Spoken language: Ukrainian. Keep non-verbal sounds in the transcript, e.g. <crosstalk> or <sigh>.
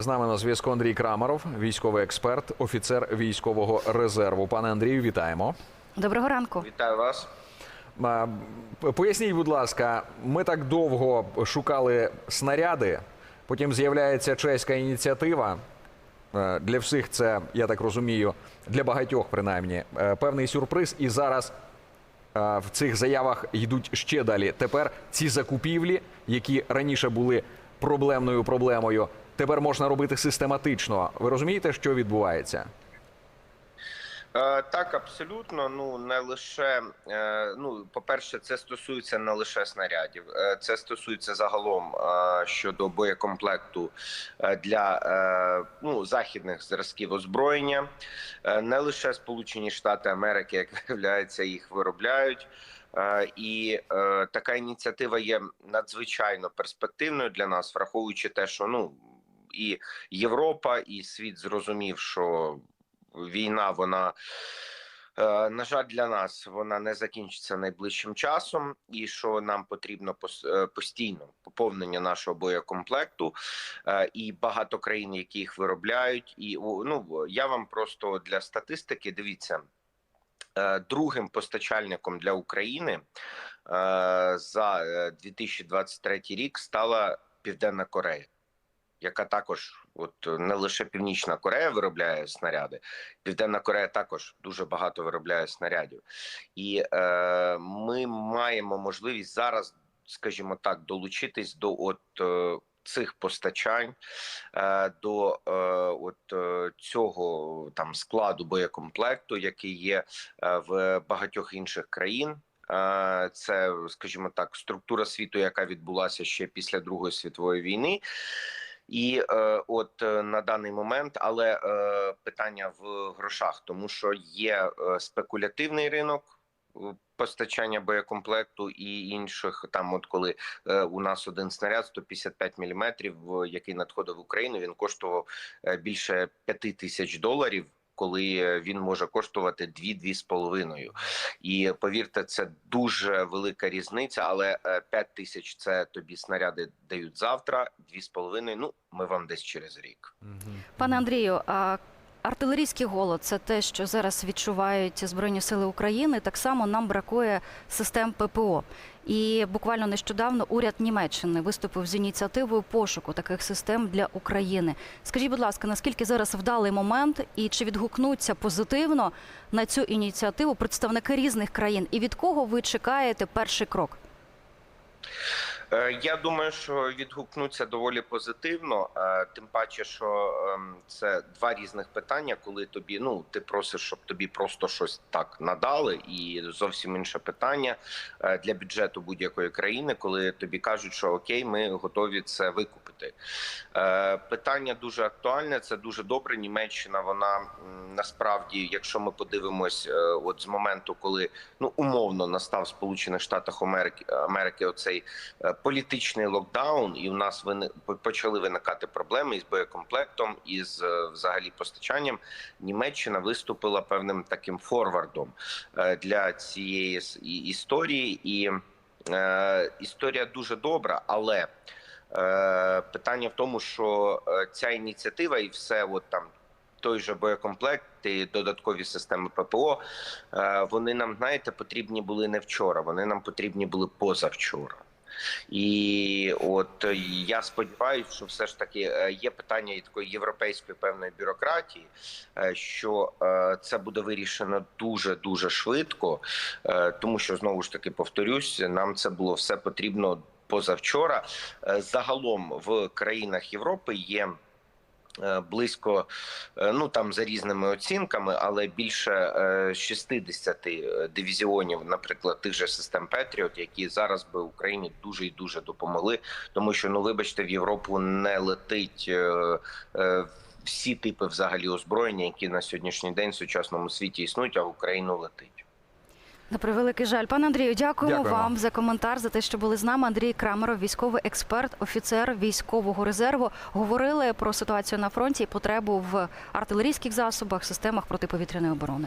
З нами на зв'язку Андрій Крамаров, військовий експерт, офіцер військового резерву. Пане Андрію, вітаємо. Доброго ранку. Вітаю вас. Поясніть, будь ласка, ми так довго шукали снаряди, потім з'являється чеська ініціатива. Е, Для всіх це, я так розумію, для багатьох принаймні, е, певний сюрприз. І зараз е, в цих заявах йдуть ще далі. Тепер ці закупівлі, які раніше були проблемною проблемою, тепер можна робити систематично. Ви розумієте, що відбувається? Е, так, абсолютно. Ну не лише е, ну, по-перше, це стосується не лише снарядів, е, це стосується загалом щодо боєкомплекту для ну, західних зразків озброєння. Не лише Сполучені Штати Америки, як <laughs> виявляється, їх виробляють. Е, І е, така ініціатива є надзвичайно перспективною для нас, враховуючи те, що ну і Європа, і світ зрозумів, що війна вона. е, На жаль, для нас вона не закінчиться найближчим часом, і що нам потрібно постійно поповнення нашого боєкомплекту, і багато країн, які їх виробляють. І ну я вам просто для статистики дивіться другим постачальником для України е, за е, 2023 рік стала Південна Корея яка також, от не лише Північна Корея виробляє снаряди, Південна Корея також дуже багато виробляє снарядів, і е, ми маємо можливість зараз, скажімо так, долучитись до от. Цих постачань е, до е, от е, цього там складу боєкомплекту, який є в багатьох інших країн. Це, скажімо так, структура світу, яка відбулася ще після Другої світової війни. І е, от на даний момент, але е, питання в грошах, тому що є спекулятивний ринок. Е, Постачання боєкомплекту і інших там, от коли е, у нас один снаряд 155 мм, який надходив в Україну, він коштував е, більше 5 тисяч доларів. Коли е, він може коштувати 2-2,5. І повірте, це дуже велика різниця. Але 5 тисяч це тобі снаряди дають завтра, 2,5, Ну ми вам десь через рік. Пане Андрію, а артилерійський голод це те, що зараз відчувають Збройні Сили України. Так само нам бракує систем ППО. І буквально нещодавно уряд Німеччини виступив з ініціативою пошуку таких систем для України. Скажіть, будь ласка, наскільки зараз вдалий момент, і чи відгукнуться позитивно на цю ініціативу представники різних країн? І від кого ви чекаєте перший крок? Е, Я думаю, що відгукнуться доволі позитивно. е, Тим паче, що ем, це два різних питання, коли тобі ну ти просиш, щоб тобі просто щось так надали, і зовсім інше питання е, для бюджету будь-якої країни, коли тобі кажуть, що окей, ми готові це викупити. Питання дуже актуальне. Це дуже добре. Німеччина вона насправді, якщо ми подивимось, от з моменту, коли ну умовно настав в Сполучених Штатах Америки Америки оцей політичний локдаун, і у нас вини по- почали виникати проблеми із боєкомплектом, із е, взагалі постачанням. Німеччина виступила певним таким форвардом е, для цієї історії, і е, історія дуже добра, але е, питання в тому, що е, ця ініціатива і все, от там. Той же боєкомплект і додаткові системи ППО, вони нам, знаєте, потрібні були не вчора, вони нам потрібні були позавчора. І от е, я сподіваюся, що все ж таки е, є питання і такої європейської певної бюрократії, е, що це буде вирішено дуже дуже швидко, тому що знову ж таки повторюсь, нам це було все потрібно позавчора. Загалом в країнах Європи є. Е, Близько, е, ну там за різними оцінками, але більше е, 60 дивізіонів, наприклад, тих же систем Петріот, які зараз би Україні дуже і дуже допомогли, тому що ну вибачте, в Європу не летить е, е, всі типи взагалі озброєння, які на сьогоднішній день в сучасному світі існують, а в Україну летить. На превеликий жаль, пане Андрію, дякуємо, Дякуємо. вам за коментар за те, що були з нами. Андрій Крамеров, військовий експерт, офіцер військового резерву. Говорили про ситуацію на фронті і потребу в артилерійських засобах, системах протиповітряної оборони.